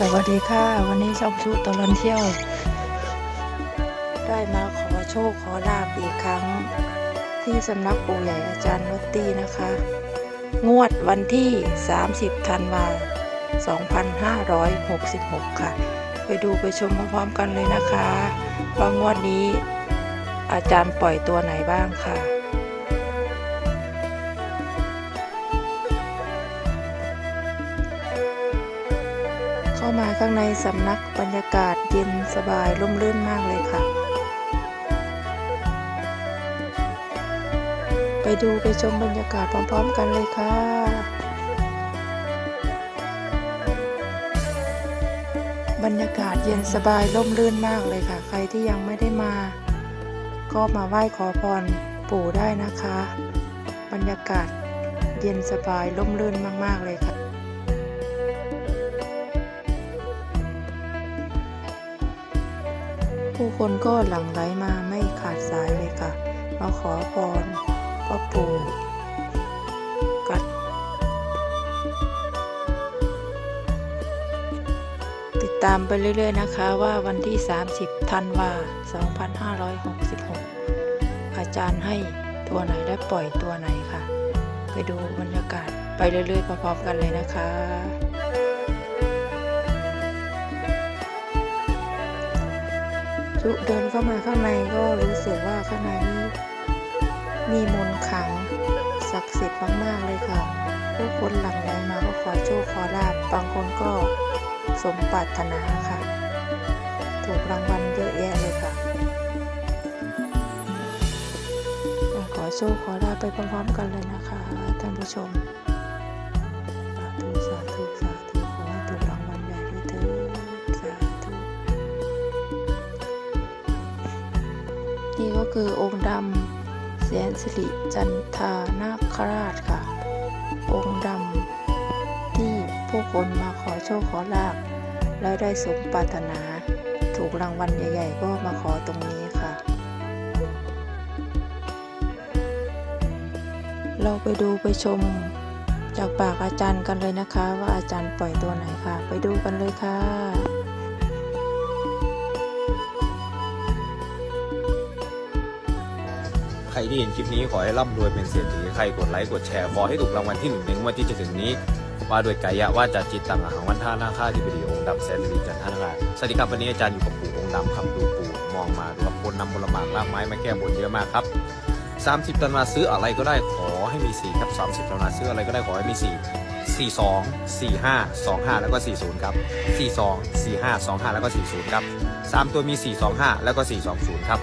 สวัสดีค่ะ วันนี้ช่องชุดตลอนเที่ยว ได้มาขอโชคขอลาบอีกครั้ง ที่สำนักปู่ใหญ่อาจารย์นอตตี้นะคะ งวดวันที่ 30ธันวา2566 ค่ะ ไปดูไปชมพร้อมๆกันเลยนะคะว่างวดนี้ อาจารย์ปล่อยตัวไหนบ้างค่ะ เข้ามาข้างในสำนักบรรยากาศเย็นสบายร่มรื่นมากเลยค่ะ ไปดูไปชมบรรยากาศพร้อมๆกันเลยค่ะบรรยากาศเย็นสบายร่มรื่นมากเลยค่ะ ใครที่ยังไม่ได้มา ก็มาไหว้ขอพรปู่ได้นะคะ บรรยากาศเย็นสบายร่มรื่นมากๆเลยค่ะ ผู้คนก็หลั่งไหลมาไม่ขาดสายเลยค่ะ มาขอพรพ่อปู่กัดติดตามไปเรื่อยๆนะคะว่าวันที่ 30ธันวา2566 อาจารย์ให้ตัวไหนและปล่อยตัวไหนค่ะ ไปดูบรรยากาศไปเรื่อยๆพร้อมๆกันเลยนะคะุเดินเข้ามาข้างในก็รู้สึกว่าข้างในนี้มีมนต์ขังศักดิ์สิทธิ์มาก ๆ เลยค่ะผู้คนหลั่งไหลมาก็ขอโชคขอลาบบางคนก็สมปรารถนาค่ะ ถูกรางวัลเยอะแยะเลยค่ะขอโชคขอลาบไปพร้อมๆกันเลยนะคะท่านผู้ชม นี่ก็คือองค์ดำแสนสิริจันทานาคราชค่ะ องค์ดำที่ผู้คนมาขอโชคขอลาบแล้วได้สมปรารถนา ถูกรางวัลใหญ่ๆ ก็มาขอตรงนี้ค่ะ เราไปดูไปชมจากปากอาจารย์กันเลยนะคะ ว่าอาจารย์ปล่อยตัวไหนค่ะ ไปดูกันเลยค่ะ รที่เห็นคลิปนี้ขอให้ร่ำรวยเป็นเศรษฐีใครกดไลค์กดแชร์ขอให้ถูกรางวัลที่หนึ่งในงวดที่จะถึงนี้ว่าโดวยกายะว่าจะจิตตังอาหารวันท่าหน้าค่าที่ปดีองค์ดำแสนดีจันทนาราชสวัสดีครับวันนี้อาจารย์อยู่กับปู่องค์ดำครับดูปู่มองมาดูว่าคนนำผลหมากลากไม้มาแก้บนเยอะมากครับ 30 ตันมาซื้ออะไรก็ได้ขอให้มี 4 ครับ 30 ตันมาซื้ออะไรก็ได้ขอให้มี 4 42 45 25 แล้วก็ 40 ครับ 42 45 25 แล้วก็ 40 ครับ 3 ตัวมี 425 แล้วก็ 420 ครับ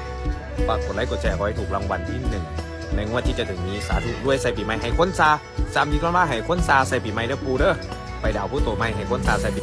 ฝากกดไลค์กดแชร์ขอให้ถูกรางวัลที่ 1 ในงวดที่จะถึงนี้สาธุด้วยใส่ปีใหม่ให้ค้นซาสามดีก็ว่าให้ค้นซาใส่ปีใหม่เด้อปูเด้อไปดาวผู้โตใหม่ให้ค้นซาใส่ปี